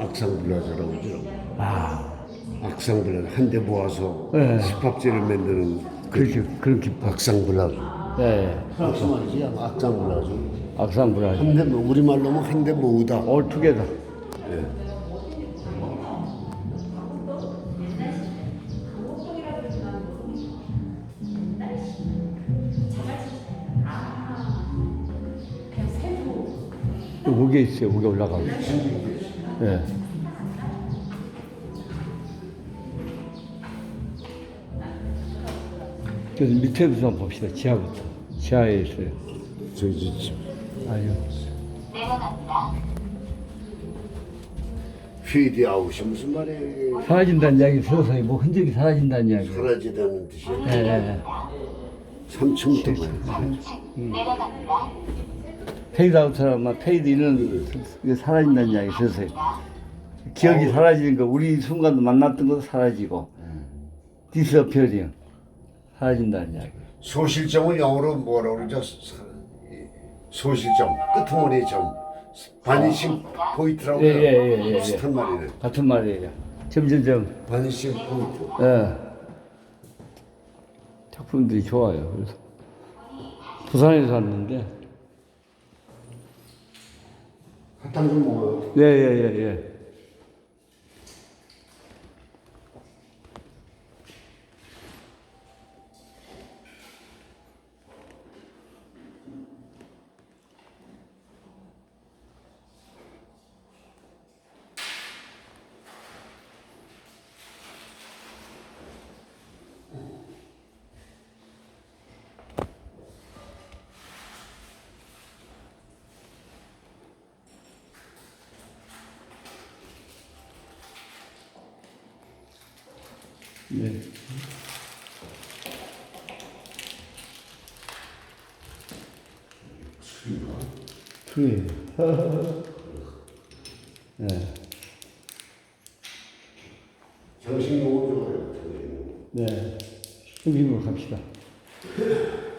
악상 블라자라고 그러더라고. 아, 악상 블라자 한 대 모아서 네. 집합제를 만드는 그렇게, 그런 기법. 악상 블라자. 예, 무슨 말이지? 악상 블라자. 악상불하지. 한 대, 우리말로 하면 한 대 모으다. 올 투게더. 예. 또 무게 있어요. 무게 올라가고. 예. 그래서 밑에부터 한번 봅시다. 지하부터. 지하에 있어요. 저기 집 아니요. 휘디 아웃이 무슨 말이에요? 사라진다는 이야기 서서히 뭐 흔적이 사라진다는 이야기. 사라지다는 뜻이에요. 예, 예. 3층 동안. 페이드 아웃처럼 페이드는 이게 사라진다는 이야기 서서히. 기억이 사라지는 거, 우리 순간도 만났던 것도 사라지고, 디스어피어링 사라진다는 이야기. 소실점을 영어로 뭐라고 그러죠? 소실점, 끄트머리 점, 바니싱 포인트라고 예. 예, 예, 예, 예. 비슷한 말이네. 같은 말이에요. 점점점, 바니싱 포인트. 예. 작품들이 좋아요. 그래서 부산에서 왔는데, 좀 먹어요. 예, 예, 예, 예. 네. 풀이에요. 네. 정신용어 좋아요. 네. 흥심으로 갑시다.